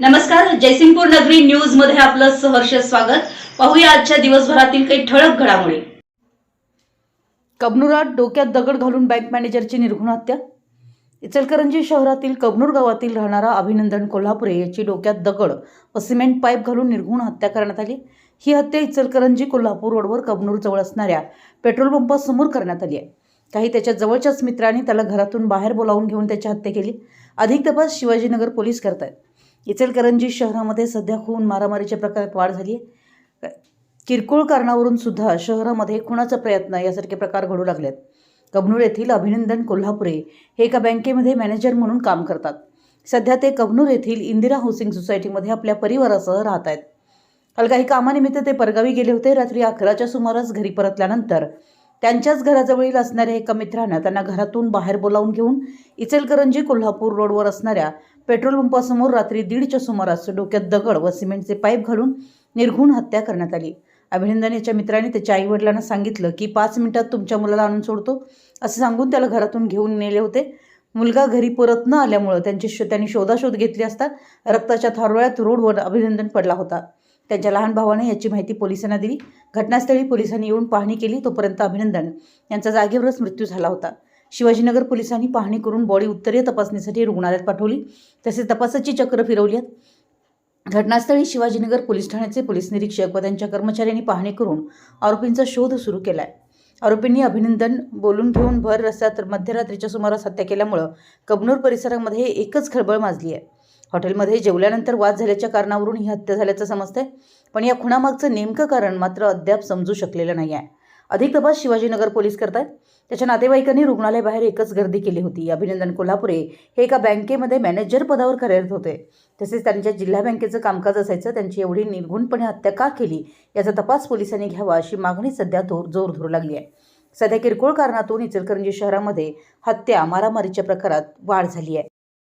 नमस्कार जयसिंगपूर नगरी न्यूजमध्ये आपलं सहर्ष स्वागत. पाहूया आजच्या दिवसभरातील काही ठळक घडामोडी. कबनुरात डोक्यात दगड घालून बँक मॅनेजरची निर्घुण हत्या इचलकरंजी शहरातील कबनूर गावातील राहणारा अभिनंदन कोल्हापुरे याची डोक्यात दगड व सिमेंट पाईप घालून निर्घुण हत्या करण्यात आली. ही हत्या इचलकरंजी कोल्हापूर रोडवर कबनूर जवळ असणाऱ्या पेट्रोल पंपासमोर करण्यात आली आहे. काही त्याच्या जवळच्याच मित्रांनी त्याला घरातून बाहेर बोलावून घेऊन त्याची हत्या केली. अधिक तपास शिवाजीनगर पोलीस करत आहेत इचलकरंजी शहरामध्ये सध्या खून मारामारीच्या प्रकारात वाढ झाली आहे किरकोळ कारणावरून सुद्धा शहरामध्ये खुणाचा प्रयत्न यासारखे प्रकार घडू लागलेत. कबनूर येथील अभिनंदन कोल्हापुरे हे एका बँकेमध्ये मॅनेजर म्हणून काम करतात. सध्या ते कबनूर येथील इंदिरा हाऊसिंग सोसायटीमध्ये आपल्या परिवारासह राहत आहेत काल काही कामानिमित्त ते परगावी गेले होते. रात्री अकराच्या सुमारास घरी परतल्यानंतर त्यांच्याच घराजवळील असणाऱ्या एका मित्रानं त्यांना घरातून बाहेर बोलावून घेऊन इचलकरंजी कोल्हापूर रोडवर असणाऱ्या पेट्रोल पंपासमोर रात्री दीडच्या सुमारास डोक्यात दगड व सिमेंटचे पाईप घालून निर्घुण हत्या करण्यात आली. अभिनंदन याच्या मित्राने त्याच्या आईवडिलांना सांगितलं की पाच मिनिटात तुमच्या मुलाला आणून सोडतो. असं सांगून त्याला घरातून घेऊन नेले होते. मुलगा घरी परत न आल्यामुळं त्यांची शो त्यांनी शोधाशोध घेतली असता रक्ताच्या थारोळ्यात रोडवर अभिनंदन पडला होता. त्यांच्या लहान भावाने याची माहिती पोलिसांना दिली. घटनास्थळी पोलिसांनी येऊन पाहणी केली. तोपर्यंत अभिनंदन. यांचा जागेवरच मृत्यू झाला होता. शिवाजीनगर पोलिसांनी पाहणी करून बॉडी उत्तरीय तपासणीसाठी रुग्णालयात पाठवली. तसेच तपासाची चक्र फिरवली आहेत. घटनास्थळी शिवाजीनगर पोलीस ठाण्याचे पोलीस निरीक्षक व त्यांच्या कर्मचाऱ्यांनी पाहणी करून आरोपींचा शोध सुरू केला आहे आरोपींनी अभिनंदन बोलून घेऊन भर रस्त्यात मध्यरात्रीच्या सुमारास हत्या केल्यामुळं कबनूर परिसरामध्ये एकच खळबळ माजली आहे हॉटेलमध्ये जेवल्यानंतर वाद झाल्याच्या कारणावरून ही हत्या झाल्याचं समजतंय. पण या खुणामागचं नेमकं कारण मात्र अद्याप समजू शकलेलं नाही आहे अधिक तपास शिवाजीनगर पोलीस करतायत. त्याच्या नातेवाईकांनी रुग्णालयाबाहेर एकच गर्दी केली होती. अभिनंदन कोल्हापुरे हे एका बँकेमध्ये मॅनेजर पदावर कार्यरत होते. तसेच त्यांच्या जिल्हा बँकेचं कामकाज असायचं. त्यांची एवढी निर्घुणपणे हत्या का केली याचा तपास पोलिसांनी घ्यावा अशी मागणी सध्या जोर जोर धरू लागली आहे सध्या किरकोळ कारणातून इचलकरंजी शहरामध्ये हत्या मारामारीच्या प्रकारात वाढ झाली आहे